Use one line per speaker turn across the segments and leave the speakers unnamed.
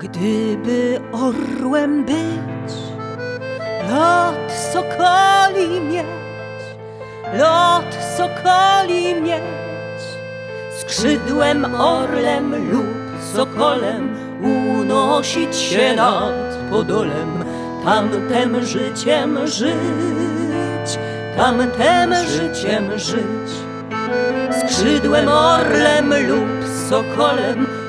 Gdyby orłem być, lot sokoli mieć, lot sokoli mieć, skrzydłem orlem lub sokolem unosić się nad podolem, tamtem życiem żyć, tamtem życiem żyć. Skrzydłem orlem lub sokolem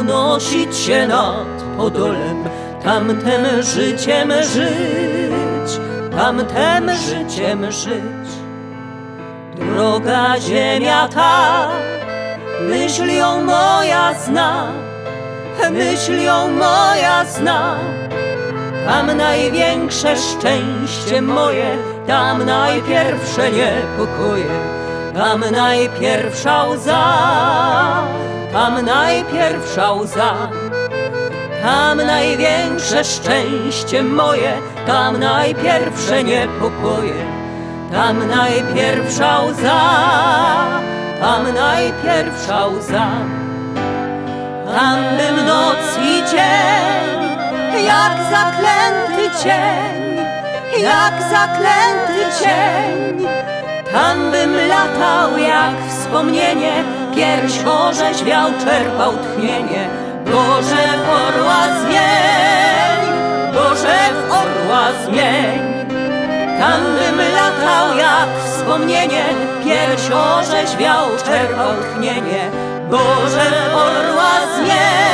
unosić się nad podolem, tamtem życiem żyć, tamtem życiem żyć. Droga ziemia ta, myślią moja zna, myślią moja zna. Tam największe szczęście moje, tam najpierwsze niepokoje, tam najpierwsza łza, tam najpierwsza łza. Tam największe szczęście moje, tam najpierwsze niepokoje, tam najpierwsza łza, tam najpierwsza łza. Tam bym noc i dzień, jak zaklęty cień, jak zaklęty cień. Tam bym latał jak wspomnienie, pierś czerpał tchnienie. Boże w orła zmień, Boże w orła zmień. Tam bym latał jak wspomnienie, pierś czerpał tchnienie. Boże w orła zmień.